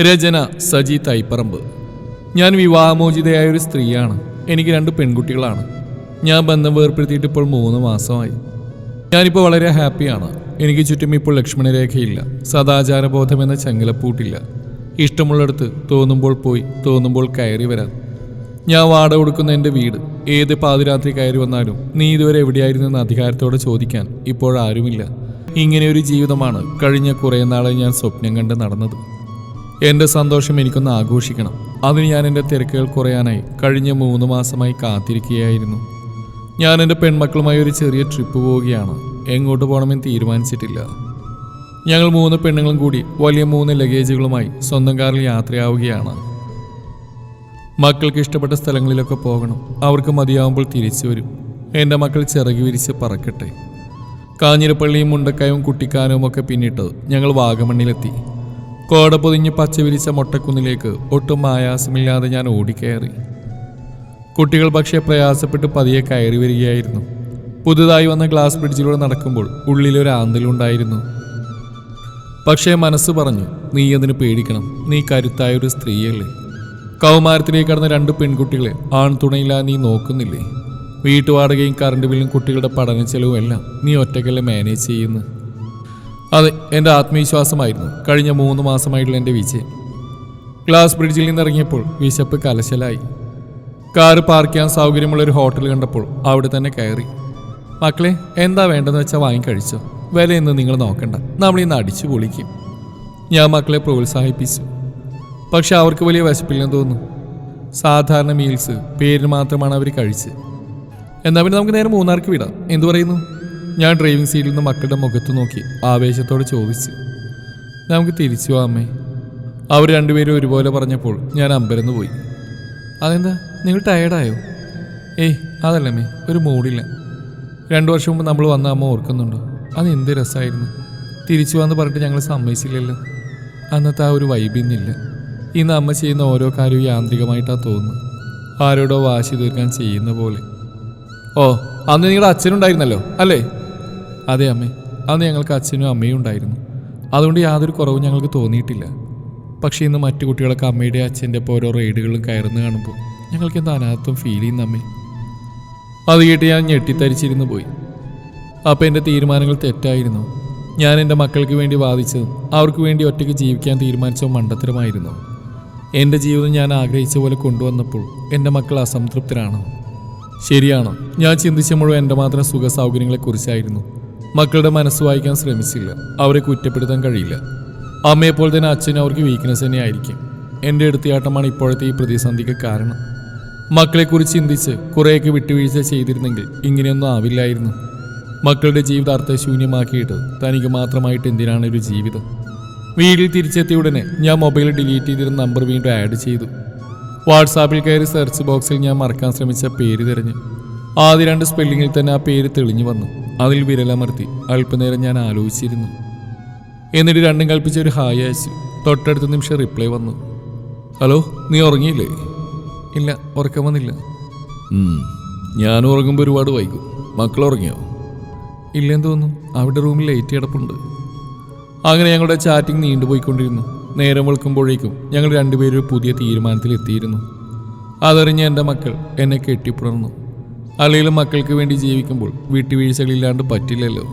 രചന സജി തൈപ്പറമ്പ്. ഞാൻ വിവാഹമോചിതയായ ഒരു സ്ത്രീയാണ്. എനിക്ക് രണ്ട് പെൺകുട്ടികളാണ്. ഞാൻ ബന്ധം വേർപ്പെടുത്തിയിട്ട് ഇപ്പോൾ മൂന്ന് മാസമായി. ഞാനിപ്പോൾ വളരെ ഹാപ്പിയാണ്. എനിക്ക് ചുറ്റും ഇപ്പോൾ ലക്ഷ്മണരേഖയില്ല സദാചാരബോധം എന്ന ചങ്ങലപ്പൂട്ടില്ല. ഇഷ്ടമുള്ളിടത്ത് തോന്നുമ്പോൾ പോയി തോന്നുമ്പോൾ കയറി വരാം. ഞാൻ വാട കൊടുക്കുന്ന എന്റെ വീട്. ഏത് പാതിരാത്രി കയറി വന്നാലും നീ ഇതുവരെ എവിടെയായിരുന്നു എന്ന് അധികാരത്തോടെ ചോദിക്കാൻ ഇപ്പോഴാരുമില്ല ഇങ്ങനെ ഒരു ജീവിതമാണ് കഴിഞ്ഞ കുറേ നാളെ ഞാൻ സ്വപ്നം കണ്ട് നടന്നത്. എന്റെ സന്തോഷം എനിക്കൊന്ന് ആഘോഷിക്കണം. അതിന് ഞാൻ എന്റെ തിരക്കുകൾ കുറയാനായി കഴിഞ്ഞ മൂന്ന് മാസമായി കാത്തിരിക്കുകയായിരുന്നു. ഞാൻ എന്റെ പെൺമക്കളുമായി ഒരു ചെറിയ ട്രിപ്പ് പോവുകയാണ്. എങ്ങോട്ട് പോകണമെന്ന് തീരുമാനിച്ചിട്ടില്ല. ഞങ്ങൾ മൂന്ന് പെണ്ണുങ്ങളും കൂടി വലിയ മൂന്ന് ലഗേജുകളുമായി സ്വന്തം കാറിൽ യാത്രയാവുകയാണ്. മക്കൾക്ക് ഇഷ്ടപ്പെട്ട സ്ഥലങ്ങളിലൊക്കെ പോകണം. അവർക്ക് മതിയാവുമ്പോൾ തിരിച്ചു വരും. എന്റെ മക്കൾ ചിറകി വിരിച്ച് പറക്കട്ടെ. കാഞ്ഞിരപ്പള്ളിയും മുണ്ടക്കായും കുട്ടിക്കാനവും ഒക്കെ പിന്നിട്ട് ഞങ്ങൾ വാഗമണ്ണിലെത്തി. കോട പൊതിഞ്ഞ് പച്ച വിരിച്ച മൊട്ടക്കുന്നിലേക്ക് ഒട്ടും ആയാസമില്ലാതെ ഞാൻ ഓടിക്കയറി. കുട്ടികൾ പക്ഷേ പ്രയാസപ്പെട്ട് പതിയെ കയറി വരികയായിരുന്നു. പുതുതായി വന്ന ഗ്ലാസ് ബ്രിഡ്ജിലൂടെ നടക്കുമ്പോൾ ഉള്ളിലൊരു ആന്തലുണ്ടായിരുന്നു പക്ഷേ മനസ്സ് പറഞ്ഞു നീ അതിന് പേടിക്കണം. നീ കരുത്തായ ഒരു സ്ത്രീയല്ലേ. കൗമാരത്തിലേക്ക് കടന്ന രണ്ട് പെൺകുട്ടികളെ ആൺ തുണയില്ല നീ നോക്കുന്നില്ലേ? വീട്ടുവാടകയും കറണ്ട് ബില്ലും കുട്ടികളുടെ പഠന ചെലവും എല്ലാം നീ ഒറ്റയ്ക്കല്ലേ മാനേജ് ചെയ്യുന്നു അതെ എന്റെ ആത്മവിശ്വാസമായിരുന്നു. കഴിഞ്ഞ മൂന്ന് മാസമായിട്ടുള്ള എന്റെ വിജയം ഗ്ലാസ് ബ്രിഡ്ജിൽ നിന്ന് ഇറങ്ങിയപ്പോൾ വിശപ്പ് കലശലായി. കാറ് പാർക്ക് ചെയ്യാൻ സൗകര്യമുള്ളൊരു ഹോട്ടൽ കണ്ടപ്പോൾ അവിടെ തന്നെ കയറി. മക്കളെ എന്താ വേണ്ടെന്ന് വെച്ചാൽ വാങ്ങിക്കഴിച്ചോ വിലയൊന്നും നിങ്ങൾ നോക്കണ്ട. നമ്മൾ ഇന്ന് അടിച്ചു പൊളിക്കും. ഞാൻ മക്കളെ പ്രോത്സാഹിപ്പിച്ചു. പക്ഷെ അവർക്ക് വലിയ വിശപ്പില്ലെന്ന് തോന്നുന്നു. സാധാരണ മീൽസ് പേരിന് മാത്രമാണ് അവർ കഴിച്ച് എന്നാൽ പിന്നെ നമുക്ക് നേരെ മൂന്നാർക്ക് വിടാം. എന്തു പറയുന്നു? ഞാൻ ഡ്രൈവിംഗ് സീറ്റിൽ നിന്ന് മക്കളുടെ മുഖത്ത് നോക്കി ആവേശത്തോടെ ചോദിച്ചു. നമുക്ക് തിരിച്ചു അമ്മേ. അവർ രണ്ടുപേരും ഒരുപോലെ പറഞ്ഞപ്പോൾ ഞാൻ അമ്പരന്ന് പോയി. അതെന്താ? നിങ്ങൾ ടയേർഡായോ ഏയ് അതല്ലമ്മേ ഒരു മൂഡില്ല രണ്ടു വർഷം മുമ്പ് നമ്മൾ വന്ന അമ്മ ഓർക്കുന്നുണ്ടോ? അത് എന്ത് രസമായിരുന്നു തിരിച്ചു വന്ന് പറഞ്ഞിട്ട് ഞങ്ങൾ സമ്മതിച്ചില്ലല്ലോ. അന്നത്തെ ആ ഒരു വൈബിന്നില്ല ഇന്ന് അമ്മ ചെയ്യുന്ന ഓരോ കാര്യവും യാന്ത്രികമായിട്ടാണ് തോന്നുന്നു ആരോടോ വാശി തീർക്കാൻ ചെയ്യുന്ന പോലെ. ഓ അന്ന് നിങ്ങളുടെ അച്ഛനുണ്ടായിരുന്നല്ലോ അല്ലേ? അതെ അമ്മേ അന്ന് ഞങ്ങൾക്ക് അച്ഛനും അമ്മയും ഉണ്ടായിരുന്നു. അതുകൊണ്ട് യാതൊരു കുറവും ഞങ്ങൾക്ക് തോന്നിയിട്ടില്ല. പക്ഷേ ഇന്ന് മറ്റു കുട്ടികളൊക്കെ അമ്മയുടെ അച്ഛന്റെ ഇപ്പോൾ ഓരോ റൈഡുകളും കയറുന്ന കാണുമ്പോൾ ഞങ്ങൾക്ക് എന്താ അനാഥത്വം ഫീൽ ചെയ്യുന്ന അമ്മേ. അത് കേട്ട് ഞാൻ ഞെട്ടിത്തരിച്ചിരുന്നു പോയി. അപ്പം എന്റെ തീരുമാനങ്ങൾ തെറ്റായിരുന്നു. ഞാൻ എന്റെ മക്കൾക്ക് വേണ്ടി വാദിച്ചതും അവർക്ക് വേണ്ടി ഒറ്റയ്ക്ക് ജീവിക്കാൻ തീരുമാനിച്ചതും മണ്ടത്തരമായിരുന്നു. എന്റെ ജീവിതം ഞാൻ ആഗ്രഹിച്ച പോലെ കൊണ്ടുവന്നപ്പോൾ എന്റെ മക്കൾ അസംതൃപ്തരാണ്. ശരിയാണ്? ഞാൻ ചിന്തിച്ച മുഴുവൻ എന്റെ മാത്രം സുഖ സൗകര്യങ്ങളെക്കുറിച്ചായിരുന്നു മക്കളുടെ മനസ്സ് വായിക്കാൻ ശ്രമിച്ചില്ല. അവരെ കുറ്റപ്പെടുത്താൻ കഴിയില്ല. അമ്മയെപ്പോലെ തന്നെ അച്ഛനും അവർക്ക് വീക്ക്നെസ് തന്നെ ആയിരിക്കും എന്റെ എടുത്തിയാട്ടമാണ് ഇപ്പോഴത്തെ ഈ പ്രതിസന്ധിക്ക് കാരണം. മക്കളെക്കുറിച്ച് ചിന്തിച്ച് കുറേയൊക്കെ വിട്ടുവീഴ്ച ചെയ്തിരുന്നെങ്കിൽ ഇങ്ങനെയൊന്നും ആവില്ലായിരുന്നു. മക്കളുടെ ജീവിതാർത്ഥ ശൂന്യമാക്കിയിട്ട് തനിക്ക് മാത്രമായിട്ട് എന്തിനാണ് ഒരു ജീവിതം? വീട്ടിൽ തിരിച്ചെത്തിയ ഉടനെ ഞാൻ മൊബൈൽ ഡിലീറ്റ് ചെയ്തിരുന്ന നമ്പർ വീണ്ടും ആഡ് ചെയ്തു. വാട്സാപ്പിൽ കയറി സെർച്ച് ബോക്സിൽ ഞാൻ മറക്കാൻ ശ്രമിച്ച പേര് തിരഞ്ഞു. ആദ്യ രണ്ട് സ്പെല്ലിങ്ങിൽ തന്നെ ആ പേര് തെളിഞ്ഞു വന്നു. അതിൽ വിരലമർത്തി അല്പനേരം ഞാൻ ആലോചിച്ചിരുന്നു. എന്നിട്ട് രണ്ടും കൽപ്പിച്ച ഒരു ഹായ് അയച്ചു തൊട്ടടുത്ത നിമിഷം റിപ്ലൈ വന്നു. ഹലോ നീ ഉറങ്ങിയില്ലേ? ഇല്ല ഉറക്കം വന്നില്ല. ഞാൻ ഉറങ്ങുമ്പോൾ ഒരുപാട് വൈകും. മക്കൾ ഉറങ്ങിയോ? ഇല്ലെന്ന് തോന്നുന്നു അവിടെ റൂമിൽ ലൈറ്റ് കിടപ്പുണ്ട്. അങ്ങനെ ഞങ്ങളുടെ ചാറ്റിംഗ് നീണ്ടുപോയിക്കൊണ്ടിരുന്നു നേരം വെളുക്കുമ്പോഴേക്കും ഞങ്ങൾ രണ്ടുപേരും ഒരു പുതിയ തീരുമാനത്തിൽ എത്തിയിരുന്നു അതറിഞ്ഞ എന്റെ മക്കൾ എന്നെ കെട്ടിപ്പുണർന്നു. അല്ലെങ്കിലും മക്കൾക്ക് വേണ്ടി ജീവിക്കുമ്പോൾ വിട്ടുവീഴ്ചകളില്ലാണ്ട് പറ്റില്ലല്ലോ.